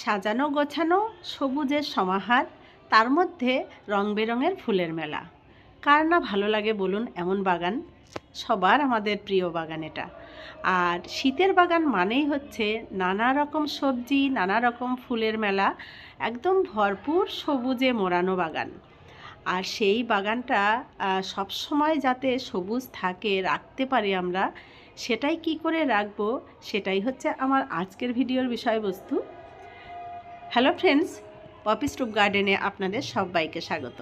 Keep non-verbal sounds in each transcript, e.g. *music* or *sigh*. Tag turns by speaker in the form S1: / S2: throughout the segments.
S1: সাজানো গোছানো সবুজের সমাহার, তার মধ্যে রং বেরঙের ফুলের মেলা। কার না ভালো লাগে বলুন এমন বাগান? সবার আমাদের প্রিয় বাগান এটা। আর শীতের বাগান মানেই হচ্ছে নানা রকম সবজি, নানা রকম ফুলের মেলা, একদম ভরপুর সবুজে মোড়ানো বাগান। আর সেই বাগানটা সব সময় যাতে সবুজ থাকে, রাখতে পারি আমরা, সেটাই কি করে রাখব, সেটাই হচ্ছে আমার আজকের ভিডিওর বিষয়বস্তু। হ্যালো ফ্রেন্ডস পপি স্টুপ গার্ডেনে আপনাদের সবাইকে স্বাগত।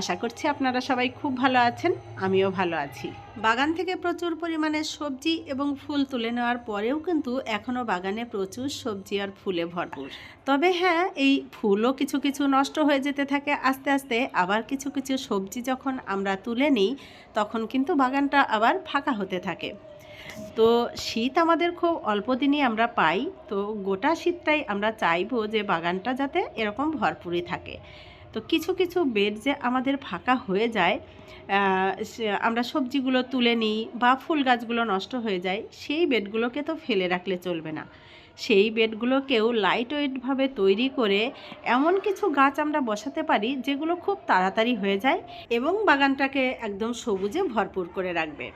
S1: আশা করছি আপনারা সবাই খুব ভালো আছেন আমিও ভালো আছি। বাগান থেকে প্রচুর পরিমাণে সবজি এবং ফুল তুলে নেওয়ার পরেও কিন্তু এখনও বাগানে প্রচুর সবজি আর ফুলে ভরপুর। তবে হ্যাঁ এই ফুলও কিছু কিছু নষ্ট হয়ে যেতে থাকে আস্তে আস্তে আবার কিছু কিছু সবজি যখন আমরা তুলে নিই তখন কিন্তু বাগানটা আবার ফাঁকা হতে থাকে। তো শীত আমাদের খুব অল্প দিনই আমরা পাই, তো গোটা শীতটাই আমরা চাইব যে বাগানটা যাতে এরকম ভরপুরই থাকে। তো কিছু কিছু বেড যে আমাদের ফাঁকা হয়ে যায় আমরা সবজিগুলো তুলে নিই বা ফুল গাছগুলো নষ্ট হয়ে যায়, সেই বেডগুলোকে তো ফেলে রাখলে চলবে না। সেই বেডগুলোকেও লাইট ওয়েটভাবে তৈরি করে এমন কিছু গাছ আমরা বসাতে পারি, যেগুলো খুব তাড়াতাড়ি হয়ে যায় এবং বাগানটাকে একদম সবুজে ভরপুর করে রাখবে।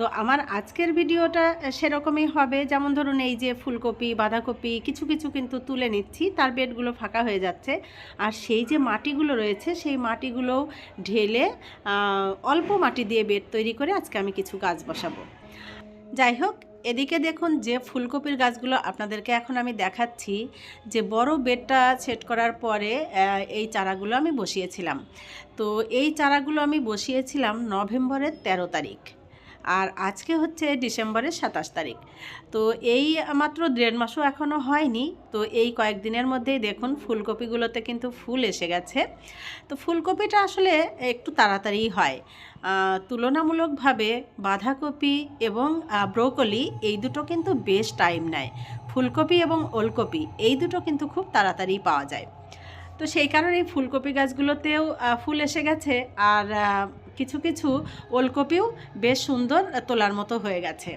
S1: তো আমার আজকের ভিডিওটা সেরকমই হবে। যেমন ধরুন, এই যে ফুলকপি, বাঁধাকপি, কিছু কিছু কিন্তু তুলে নিচ্ছি। তার বেডগুলো ফাঁকা হয়ে যাচ্ছে। আর সেই যে মাটিগুলো রয়েছে, সেই মাটিগুলো ঢেলে অল্প মাটি দিয়ে বেড তৈরি করে আজকে আমি কিছু গাছ বসাবো। যাই হোক, এদিকে দেখুন যে ফুলকপির গাছগুলো আপনাদেরকে এখন আমি দেখাচ্ছি, যে বড় বেডটা সেট করার পরে এই চারাগুলো আমি বসিয়েছিলাম। তো এই চারাগুলো আমি বসিয়েছিলাম নভেম্বরের তেরো তারিখ। আর আজকে হচ্ছে ডিসেম্বরের সাতাশ তারিখ। তো এই মাত্র দেড় মাসও এখনও হয়নি, তো এই কয়েকদিনের মধ্যেই দেখুন ফুলকপিগুলোতে কিন্তু ফুল এসে গেছে। তো ফুলকপিটা আসলে একটু তাড়াতাড়ি হয়। তুলনামূলকভাবে বাঁধাকপি এবং ব্রোকলি এই দুটো কিন্তু বেশ টাইম নেয়। ফুলকপি এবং ওলকপি এই দুটো কিন্তু খুব তাড়াতাড়ি পাওয়া যায়। তো সেই কারণে ফুলকপি গাছগুলোতেও ফুল এসে গেছে। আর কিছু কিছু ওলকপিও বেশ সুন্দর তোলার মতো হয়ে গেছে।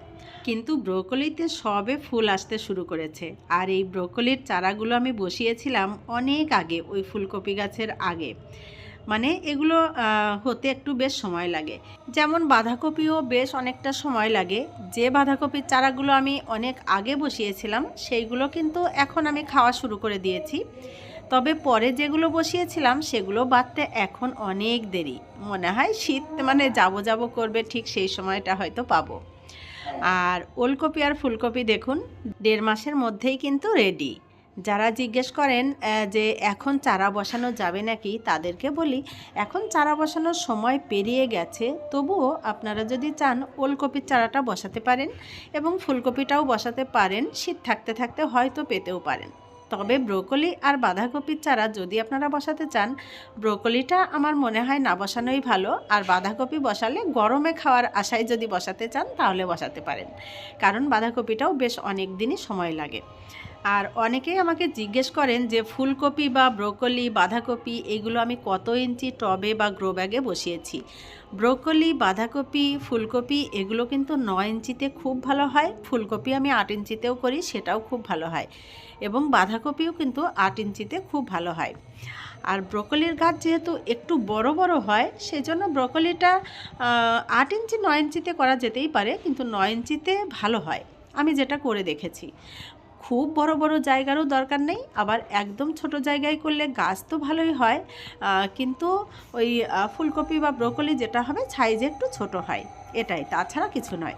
S1: কিন্তু ব্রোকলিতে সবে ফুল আসতে শুরু করেছে। আর এই ব্রোকলির চারাগুলো আমি বসিয়েছিলাম অনেক আগে, ওই ফুলকপি গাছের আগে। মানে এগুলো হতে একটু বেশ সময় লাগে। যেমন বাঁধাকপিও বেশ অনেকটা সময় লাগে। যে বাঁধাকপির চারাগুলো আমি অনেক আগে বসিয়েছিলাম, সেইগুলো কিন্তু এখন আমি খাওয়া শুরু করে দিয়েছি। তবে পরে যেগুলো বসিয়েছিলাম, সেগুলো বাড়তে এখন অনেক দেরি। মনে হয় শীত মানে যাব যাব করবে, ঠিক সেই সময়টা হয়তো পাবো। আর ওলকপি আর ফুলকপি দেখুন, দেড় মাসের মধ্যেই কিন্তু রেডি যারা জিজ্ঞেস করেন যে এখন চারা বসানো যাবে নাকি, তাদেরকে বলি, এখন চারা বসানোর সময় পেরিয়ে গেছে, তবুও আপনারা যদি চান ওলকপির চারাটা বসাতে পারেন এবং ফুলকপিটাও বসাতে পারেন, শীত থাকতে থাকতে হয়তো পেতেও পারেন। তবে ব্রোকলি আর বাঁধাকপির চারা যদি আপনারা বসাতে চান, ব্রোকলিটা আমার মনে হয় না বসানোই ভালো। আর বাঁধাকপি বসালে গরমে খাওয়ার আশায় যদি বসাতে চান, তাহলে বসাতে পারেন। কারণ বাঁধাকপিটাও বেশ অনেক দিনই সময় লাগে। আর অনেকেই আমাকে জিজ্ঞেস করেন যে, ফুলকপি বা ব্রোকলি, বাঁধাকপি এগুলো আমি কত ইঞ্চি টবে বা গ্রো ব্যাগে বসিয়েছি? ব্রোকলি, বাঁধাকপি, ফুলকপি এগুলো কিন্তু নয় ইঞ্চিতে খুব ভালো হয়। ফুলকপি আমি আট ইঞ্চিতেও করি, সেটাও খুব ভালো হয়। এবং বাঁধাকপিও কিন্তু আট ইঞ্চিতে খুব ভালো হয়। আর ব্রোকলির গাছ যেহেতু একটু বড় বড় হয়, সেজন্য ব্রোকলিটা আট ইঞ্চি, নয় ইঞ্চিতে করা যেতেই পারে, কিন্তু নয় ইঞ্চিতে ভালো হয়। আমি যেটা করে দেখেছি। খুব বড় বড় জায়গারও দরকার নেই, আবার একদম ছোট জায়গায় করলে গাছ তো ভালোই হয় কিন্তু ওই ফুলকপি বা ব্রোকলি যেটা হবে সাইজে একটু ছোট হয়, এটাই, তাছাড়া কিছু নয়।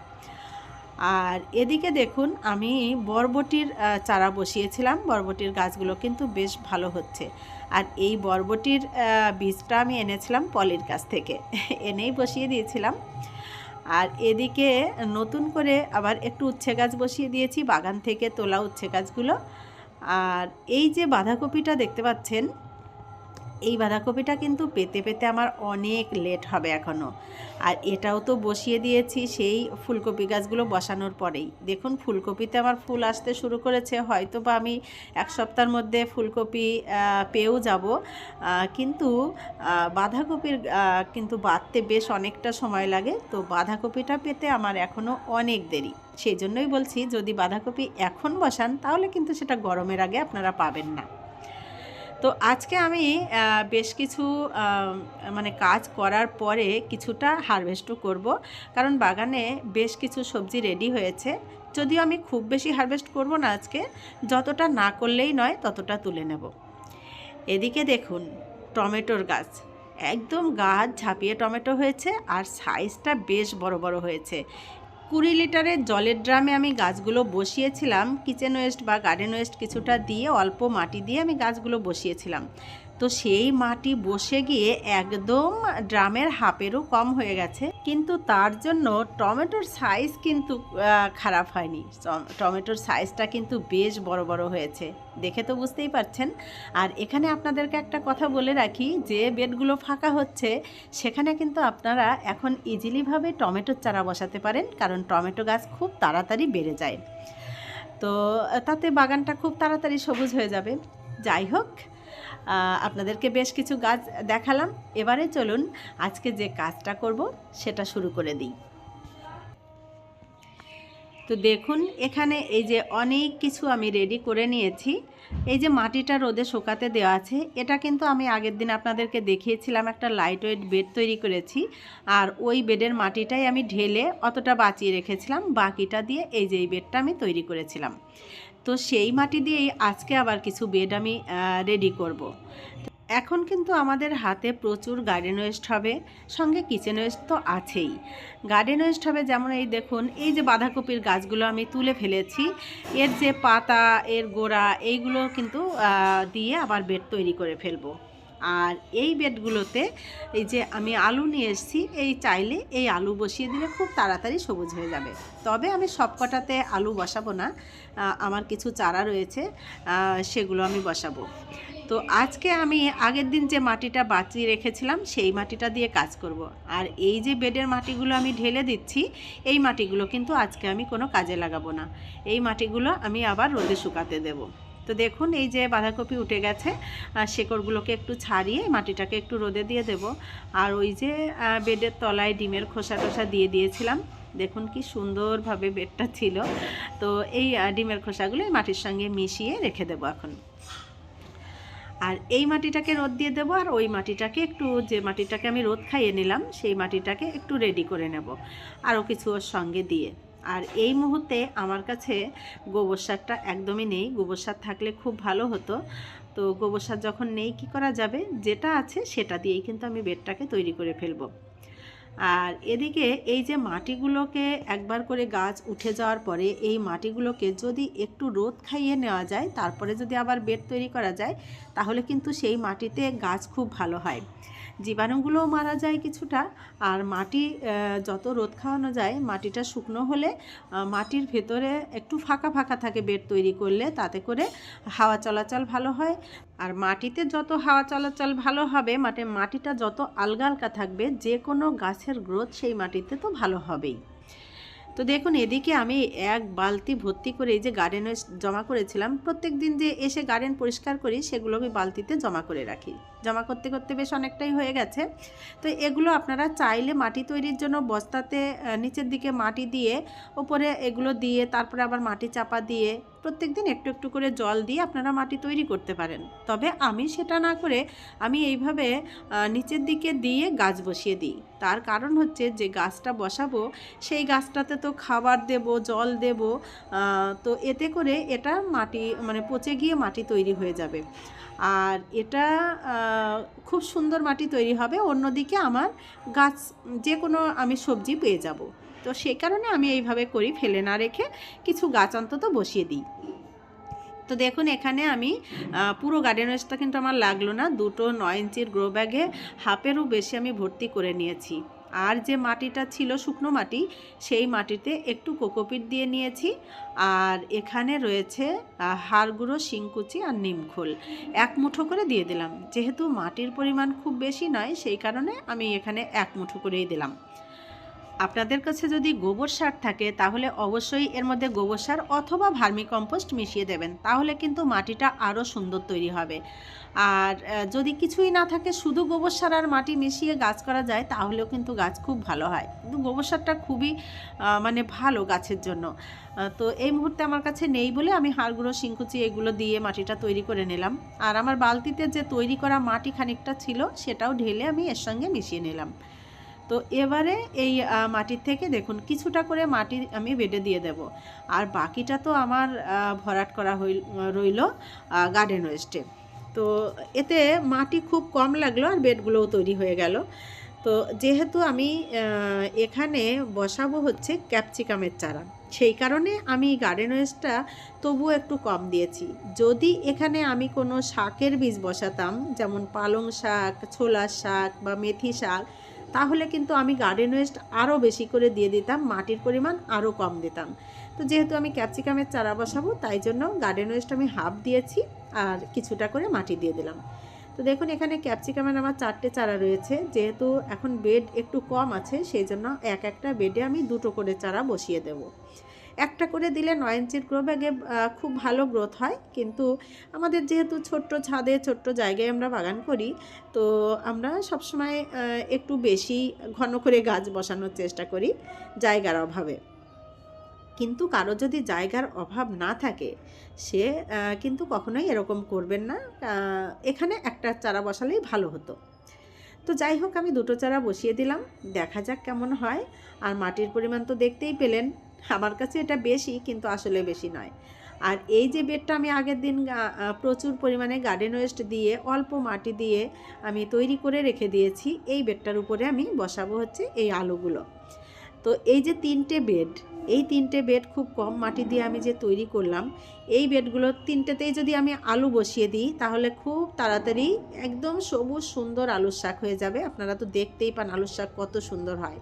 S1: আর এদিকে দেখুন, আমি বরবটির চারা বসিয়েছিলাম। বরবটির গাছগুলো কিন্তু বেশ ভালো হচ্ছে। আর এই বরবটির বীজটা আমি এনেছিলাম পলির কাছ থেকে। *laughs* এনেই বসিয়ে দিয়েছিলাম। আর এদিকে নতুন করে আবার একটু উচ্ছে গাছ বসিয়ে দিয়েছি, বাগান থেকে তোলা উচ্ছে গাছগুলো। আর এই যে বাঁধাকপিটা দেখতে পাচ্ছেন এই বাঁধাকপিটা কিন্তু পেতে পেতে আমার অনেক লেট হবে এখনও আর এটাও তো বসিয়ে দিয়েছি সেই ফুলকপি গাছগুলো বসানোর পরেই। দেখুন, ফুলকপিতে আমার ফুল আসতে শুরু করেছে হয়তো বা আমি এক সপ্তাহের মধ্যে ফুলকপি পেয়েও যাব। কিন্তু বাঁধাকপির কিন্তু বাড়তে বেশ অনেকটা সময় লাগে। তো বাঁধাকপিটা পেতে আমার এখনও অনেক দেরি। সেই জন্যই বলছি, যদি বাঁধাকপি এখন বসান, তাহলে কিন্তু সেটা গরমের আগে আপনারা পাবেন না। তো আজকে আমি বেশ কিছু মানে কাজ করার পরে কিছুটা হারভেস্টও করব। কারণ বাগানে বেশ কিছু সবজি রেডি হয়েছে। যদিও আমি খুব বেশি হারভেস্ট করব না আজকে। যতটা না করলেই নয়, ততটা তুলে নেব। এদিকে দেখুন, টমেটোর গাছ। একদম গাছ ঝাঁপিয়ে টমেটো হয়েছে, আর সাইজটা বেশ বড় বড় হয়েছে। কুড়ি লিটারের জলের ড্রামে আমি গাছগুলো বসিয়েছিলাম, কিচেন ওয়েস্ট বা গার্ডেন ওয়েস্ট কিছুটা দিয়ে অল্প মাটি দিয়ে আমি গাছগুলো বসিয়েছিলাম। তো সেই মাটি বসে গিয়ে একদম ড্রামের হাফেরও কম হয়ে গেছে। কিন্তু তার জন্য টমেটোর সাইজ কিন্তু খারাপ হয়নি। টমেটোর সাইজটা কিন্তু বেশ বড় বড় হয়েছে। দেখে তো বুঝতেই পারছেন। আর এখানে আপনাদেরকে একটা কথা বলে রাখি, যে বেডগুলো ফাঁকা হচ্ছে, সেখানে কিন্তু আপনারা এখন ইজিলিভাবে টমেটোর চারা বসাতে পারেন, কারণ টমেটো গাছ খুব তাড়াতাড়ি বেড়ে যায়। তো তাতে বাগানটা খুব তাড়াতাড়ি সবুজ হয়ে যাবে। যাই হোক আপনাদেরকে বেশ কিছু গাছ দেখালাম। এবারে চলুন আজকে যে কাজটা করব, সেটা শুরু করে দিই। তো দেখুন, এখানে এই যে অনেক কিছু আমি রেডি করে নিয়েছি। এই যে মাটিটা রোদে শুকাতে দেওয়া আছে, এটা কিন্তু আমি আগের দিন আপনাদেরকে দেখিয়েছিলাম, একটা লাইট ওয়েট বেড তৈরি করেছি। আর ওই বেডের মাটিটাই আমি ঢেলে অতটা বাঁচিয়ে রেখেছিলাম, বাকিটা দিয়ে এই যে এই বেডটা আমি তৈরি করেছিলাম। তো সেই মাটি দিয়েই আজকে আবার কিছু বেড আমি রেডি করব। এখন কিন্তু আমাদের হাতে প্রচুর গার্ডেন ওয়েস্ট হবে, সঙ্গে কিচেন ওয়েস্ট তো আছেই গার্ডেন ওয়েস্ট হবে যেমন এই দেখুন, এই যে বাঁধাকপির গাছগুলো আমি তুলে ফেলেছি, এর যে পাতা, এর গোড়া, এইগুলো কিন্তু দিয়ে আবার বেড তৈরি করে ফেলব আর এই বেডগুলোতে এই যে আমি আলু নিয়ে এসেছি, এই চাইলে এই আলু বসিয়ে দিলে খুব তাড়াতাড়ি সবুজ হয়ে যাবে। তবে আমি সবকটাতে আলু বসাবো না আমার কিছু চারা রয়েছে সেগুলো আমি বসাবো। তো আজকে আমি আগের দিন যে মাটিটা বাঁচিয়ে রেখেছিলাম, সেই মাটিটা দিয়ে কাজ করব। আর এই যে বেডের মাটিগুলো আমি ঢেলে দিচ্ছি, এই মাটিগুলো কিন্তু আজকে আমি কোনো কাজে লাগাবো না। এই মাটিগুলো আমি আবার রোদে শুকাতে দেব। তো দেখুন, এই যে বাঁধাকপি উঠে গেছে, আর শেকড়গুলোকে একটু ছাড়িয়ে মাটিটাকে একটু রোদে দিয়ে দেব। আর ওই যে বেডের তলায় ডিমের খোসা টোসা দিয়ে দিয়েছিলাম। দেখুন কি সুন্দরভাবে বেডটা ছিল। তো এই ডিমের খোসাগুলো মাটির সঙ্গে মিশিয়ে রেখে দেবো এখন। আর এই মাটিটাকে রোদ দিয়ে দেবো, আর ওই মাটিটাকে একটু, যে মাটিটাকে আমি রোদ খাইয়ে নিলাম, সেই মাটিটাকে একটু রেডি করে নেব। আরও কিছু ওর সঙ্গে দিয়ে। আর এই মুহূর্তে আমার কাছে গোবর সারটা একদমই নেই। গোবর সার থাকলে খুব ভালো হতো। তো গোবর সার যখন নেই, কি করা যাবে? যেটা আছে সেটা দিয়েই কিন্তু আমি বেডটাকে তৈরি করে ফেলব। আর এদিকে এই যে মাটিগুলোকে একবার করে গাছ উঠে যাওয়ার পরে এই মাটিগুলোকে যদি একটু রোদ খাইয়ে নেওয়া যায়, তারপরে যদি আবার বেড তৈরি করা যায়, তাহলে কিন্তু সেই মাটিতে গাছ খুব ভালো হয়। জীবাণুগুলোও মারা যায় কিছুটা, আর মাটি যত রোদ খাওয়ানো যায়, মাটিটা শুকনো হলে মাটির ভেতরে একটু ফাঁকা ফাঁকা থাকে বেড তৈরি করলে, তাতে করে হাওয়া চলাচল ভালো হয়। আর মাটিতে যত হাওয়া চলাচল ভালো হবে মাঠে মাটিটা যত আলগা আলগা থাকবে, যে কোনো গাছের গ্রোথ সেই মাটিতে তো ভালো হবেই। তো দেখুন, এদিকে আমি এক বালতি ভর্তি করে এই যে গার্ডেনে জমা করেছিলাম, প্রত্যেক দিন যে এসে গার্ডেন পরিষ্কার করি, সেগুলো আমি বালতিতে জমা করে রাখি। জমা করতে করতে বেশ অনেকটাই হয়ে গেছে। তো এগুলো আপনারা চাইলে মাটি তৈরির জন্য বস্তাতে নিচের দিকে মাটি দিয়ে ওপরে এগুলো দিয়ে, তারপরে আবার মাটি চাপা দিয়ে প্রত্যেক দিন একটু একটু করে জল দিয়ে আপনারা মাটি তৈরি করতে পারেন। তবে আমি সেটা না করে আমি এইভাবে নিচের দিকে দিয়ে গাছ বসিয়ে দিই। তার কারণ হচ্ছে যে গাছটা বসাবো, সেই গাছটাতে তো খাবার দেব, জল দেব তো এতে করে এটা মাটি মানে পচে গিয়ে মাটি তৈরি হয়ে যাবে। আর এটা খুব সুন্দর মাটি তৈরি হবে। অন্যদিকে আমার গাছ, যে কোনো আমি সবজি পেয়ে যাব। তো সেই কারণে আমি এইভাবে করি ফেলে না রেখে কিছু গাছ অন্তত বসিয়ে দিই। তো দেখুন এখানে আমি পুরো গার্ডেন ওয়েস্টটা কিন্তু আমার লাগল না। দুটো নয় ইঞ্চির গ্রো ব্যাগে হাফেরও বেশি আমি ভর্তি করে নিয়েছি। আর যে মাটিটা ছিল শুকনো মাটি সেই মাটিতে একটু কোকোপিট দিয়ে নিয়েছি। আর এখানে রয়েছে আহ, হাড় গুঁড়ো শিংকুচি আর নিমখোল এক মুঠো করে দিয়ে দিলাম। যেহেতু মাটির পরিমাণ খুব বেশি নয় সেই কারণে আমি এখানে এক মুঠো করেই দিলাম। আপনাদের কাছে যদি গোবর সার থাকে, তাহলে অবশ্যই এর মধ্যে গোবর সার অথবা ভার্মি কম্পোস্ট মিশিয়ে দেবেন। তাহলে কিন্তু মাটিটা আরও সুন্দর তৈরি হবে। আর যদি কিছুই না থাকে, শুধু গোবর সার আর মাটি মিশিয়ে গাছ করা যায়, তাহলেও কিন্তু গাছ খুব ভালো হয়। কিন্তু গোবর সারটা খুবই মানে ভালো গাছের জন্য। তো এই মুহূর্তে আমার কাছে নেই বলে আমি হাড়গুঁড়ো, শিংকুচি এগুলো দিয়ে মাটিটা তৈরি করে নিলাম। আর আমার বালতিতে যে তৈরি করা মাটি খানিকটা ছিল, সেটাও ঢেলে আমি এর সঙ্গে মিশিয়ে নিলাম। তো এবারে এই মাটির থেকে দেখুন, কিছুটা করে মাটি আমি বেডে দিয়ে দেব। আর বাকিটা তো আমার ভরাট করা হইল, রইল গার্ডেন ওয়েস্টে তো এতে মাটি খুব কম লাগল আর বেডগুলোও তৈরি হয়ে গেল। তো যেহেতু আমি এখানে বসাবো হচ্ছে ক্যাপসিকামের চারা, সেই কারণে আমি গার্ডেন ওয়েস্টটা তবুও একটু কম দিয়েছি। যদি এখানে আমি কোনো শাকের বীজ বসাতাম, যেমন পালং শাক ছোলার শাক বা মেথি শাক তাহলে কিন্তু আমি গার্ডেন ওয়েস্ট আরও বেশি করে দিয়ে দিতাম, মাটির পরিমাণ আরও কম দিতাম। তো যেহেতু আমি ক্যাপসিকামের চারা বসাবো, তাই জন্য গার্ডেন ওয়েস্ট আমি হাফ দিয়েছি আর কিছুটা করে মাটি দিয়ে দিলাম। তো দেখুন, এখানে ক্যাপসিকামের আমার চারটে চারা রয়েছে। যেহেতু এখন বেড একটু কম আছে, সেই জন্য এক একটা বেডে আমি দুটো করে চারা বসিয়ে দেব। একটা করে দিলে নয় ইঞ্চির গ্রো ব্যাগে খুব ভালো গ্রোথ হয়। কিন্তু আমাদের যেহেতু ছোট্ট ছাদে, ছোট্ট জায়গায় আমরা বাগান করি, তো আমরা সবসময় একটু বেশি ঘন করে গাছ বসানোর চেষ্টা করি জায়গার অভাবে। কিন্তু কারও যদি জায়গার অভাব না থাকে, সে কিন্তু কখনোই এরকম করবেন না। এখানে একটা চারা বসালেই ভালো হতো। তো যাই হোক, আমি দুটো চারা বসিয়ে দিলাম। দেখা যাক কেমন হয়। আর মাটির পরিমাণ তো দেখতেই পেলেন। আমার কাছে এটা বেশি, কিন্তু আসলে বেশি নয়। আর এই যে বেডটা আমি আগের দিন প্রচুর পরিমাণে গার্ডেন ওয়েস্ট দিয়ে, অল্প মাটি দিয়ে আমি তৈরি করে রেখে দিয়েছি, এই বেডটার উপরে আমি বসাবো হচ্ছে এই আলুগুলো। তো এই যে তিনটে বেড, এই তিনটে বেড খুব কম মাটি দিয়ে আমি যে তৈরি করলাম, এই বেডগুলো তিনটেতেই যদি আমি আলু বসিয়ে দিই, তাহলে খুব তাড়াতাড়ি একদম সবুজ সুন্দর আলুর শাক হয়ে যাবে। আপনারা তো দেখতেই পান আলুর শাক কত সুন্দর হয়।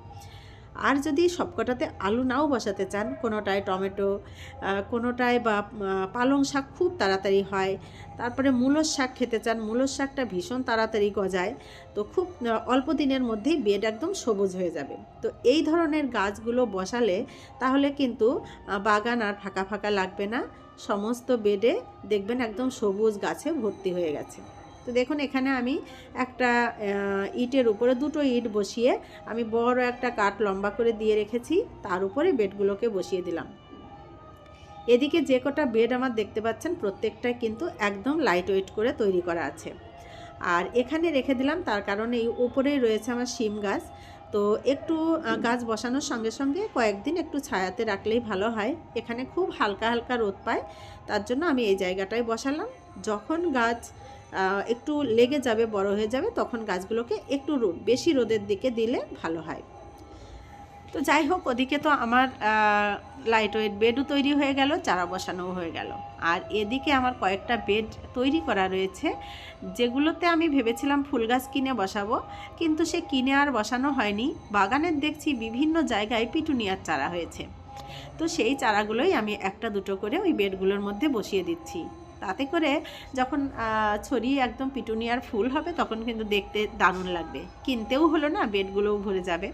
S1: আর যদি সবকটাতে আলু নাও বসাতে চান, কোনোটায় টমেটো কোনোটায় বা পালং শাক খুব তাড়াতাড়ি হয়, তারপরে মূলর শাক খেতে চান মূলর শাকটা ভীষণ তাড়াতাড়ি গজায়, তো খুব অল্প দিনের মধ্যেই বেড একদম সবুজ হয়ে যাবে। তো এই ধরনের গাছগুলো বসালে তাহলে কিন্তু বাগান আর ফাঁকা ফাঁকা লাগবে না, সমস্ত বেডে দেখবেন একদম সবুজ গাছে ভর্তি হয়ে গেছে। তো দেখুন, এখানে আমি একটা ইটের উপরে দুটো ইট বসিয়ে আমি বড় একটা কাঠ লম্বা করে দিয়ে রেখেছি। তার উপরে বেডগুলোকে বসিয়ে দিলাম। এদিকে যে কটা বেড আমার দেখতে পাচ্ছেন, প্রত্যেকটাই কিন্তু একদম লাইট ওয়েট করে তৈরি করা আছে। আর এখানে রেখে দিলাম, তার কারণে এই উপরেই রয়েছে আমার শিম গাছ। তো একটু গাছ বসানোর সঙ্গে সঙ্গে কয়েকদিন একটু ছায়াতে রাখলেই ভালো হয়। এখানে খুব হালকা হালকা রোদ পায়। তার জন্য আমি এই জায়গাটায় বসালাম। যখন গাছ একটু লেগে যাবে, বড় হয়ে যাবে, তখন গাছগুলোকে একটু বেশি রোদের দিকে দিলে ভালো হয়। তো যাই হোক, ওদিকে তো আমার লাইট ওয়েট বেডও তৈরি হয়ে গেল, চারা বসানোও হয়ে গেল। আর এদিকে আমার কয়েকটা বেড তৈরি করা রয়েছে, যেগুলোতে আমি ভেবেছিলাম ফুল গাছ কিনে বসাবো, কিন্তু সে কিনে আর বসানো হয়নি। বাগানের দেখছি বিভিন্ন জায়গায় পিটুনিয়ার চারা হয়েছে। তো সেই চারাগুলোই আমি একটা দুটো করে ওই বেডগুলোর মধ্যে বসিয়ে দিচ্ছি। তাতে করে যখন ছড়ি ছড়িয়ে একদম পিটুনিয়ার ফুল হবে তখন কিন্তু দেখতে দারুণ লাগবে। কিনতেও হলো না, বেডগুলোও ভরে যাবে।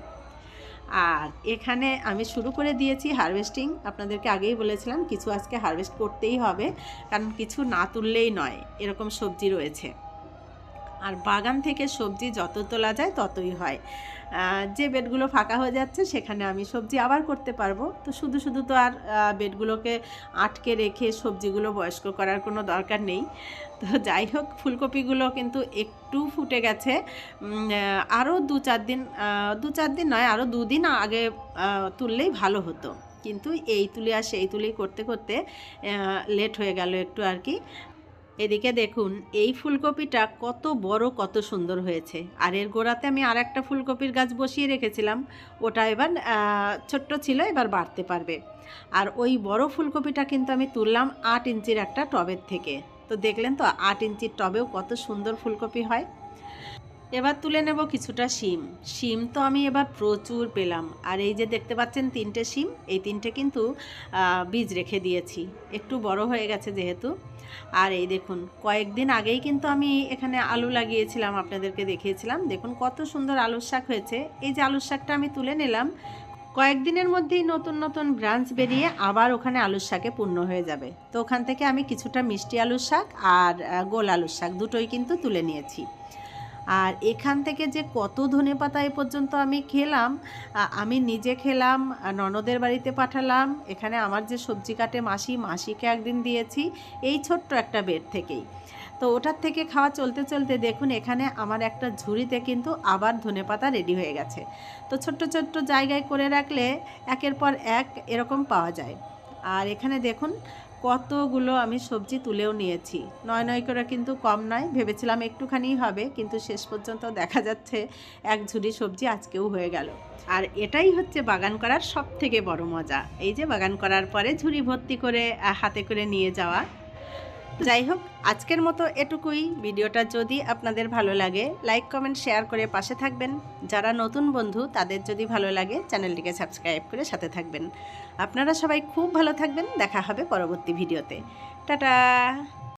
S1: আর এখানে আমি শুরু করে দিয়েছি হারভেস্টিং। আপনাদেরকে আগেই বলেছিলাম, কিছু আজকে হারভেস্ট করতেই হবে। কারণ কিছু না তুললেই নয়, এরকম সবজি রয়েছে। আর বাগান থেকে সবজি যত তোলা যায় ততই হয়। যে বেডগুলো ফাঁকা হয়ে যাচ্ছে সেখানে আমি সবজি আবার করতে পারব। তো শুধু শুধু তো আর বেডগুলোকে আটকে রেখে সবজিগুলো বয়স্ক করার কোনো দরকার নেই। তো যাই হোক, ফুলকপিগুলো কিন্তু একটু ফুটে গেছে। আরও দু চার দিন দু চার দিন নয়, আরও দুদিন আগে তুললেই ভালো হতো। কিন্তু এই তুলে আর সেই তুলেই করতে করতে লেট হয়ে গেল একটু আর কি। এদিকে দেখুন, এই ফুলকপিটা কত বড়, কত সুন্দর হয়েছে। আর এর গোড়াতে আমি আর একটা ফুলকপির গাছ বসিয়ে রেখেছিলাম। ওটা এবার ছোট্ট ছিল, এবার বাড়তে পারবে। আর ওই বড় ফুলকপিটা কিন্তু আমি তুললাম আট ইঞ্চির একটা টবের থেকে। তো দেখলেন তো, আট ইঞ্চির টবেও কত সুন্দর ফুলকপি হয়। এবার তুলে নেব কিছুটা শিম। শিম তো আমি এবার প্রচুর পেলাম। আর এই যে দেখতে পাচ্ছেন তিনটে শিম, এই তিনটে কিন্তু বীজ রেখে দিয়েছি। একটু বড় হয়ে গেছে যেহেতু। আর এই দেখুন, কয়েকদিন আগেই কিন্তু আমি এখানে আলু লাগিয়েছিলাম, আপনাদেরকে দেখিয়েছিলাম। দেখুন কত সুন্দর আলুর শাক হয়েছে। এই যে আলুর শাকটা আমি তুলে নিলাম, কয়েকদিনের মধ্যেই নতুন নতুন ব্রাঞ্চ বেরিয়ে আবার ওখানে আলুর শাকে পূর্ণ হয়ে যাবে। তো ওখান থেকে আমি কিছুটা মিষ্টি আলুর শাক আর গোল আলুর শাক দুটোই কিন্তু তুলে নিয়েছি। আর এখান থেকে যে কত ধনে পাতা এ পর্যন্ত আমি খেলাম আমি নিজে খেলাম ননদের বাড়িতে পাঠালাম, এখানে আমার যে সবজি কাটে মাসি, মাসিকে একদিন দিয়েছি, এই ছোট্ট একটা বেড থেকেই। তো ওটার থেকে খাওয়া চলতে চলতে দেখুন, এখানে আমার একটা ঝুড়িতে কিন্তু আবার ধনে পাতা রেডি হয়ে গেছে। তো ছোট্ট ছোট্ট জায়গায় করে রাখলে একের পর এক এরকম পাওয়া যায়। আর এখানে দেখুন কতগুলো আমি সবজি তুলেও নিয়েছি। নয় নয় করে কিন্তু কম নয়, ভেবেছিলাম একটুখানি হবে, কিন্তু শেষ পর্যন্ত দেখা যাচ্ছে এক ঝুড়ি সবজি আজকেও হয়ে গেল। আর এটাই হচ্ছে বাগান করার সব থেকে বড় মজা। এই যে বাগান করার পরে ঝুড়ি ভর্তি করে হাতে করে নিয়ে যাওয়া। যাই হোক, আজকের মতো এটুকুই। ভিডিওটা যদি আপনাদের ভালো লাগে, লাইক, কমেন্ট, শেয়ার করে পাশে থাকবেন। যারা নতুন বন্ধু, তাদের যদি ভালো লাগে, চ্যানেলটিকে সাবস্ক্রাইব করে সাথে থাকবেন। আপনারা সবাই খুব ভালো থাকবেন। দেখা হবে পরবর্তী ভিডিওতে। টাটা!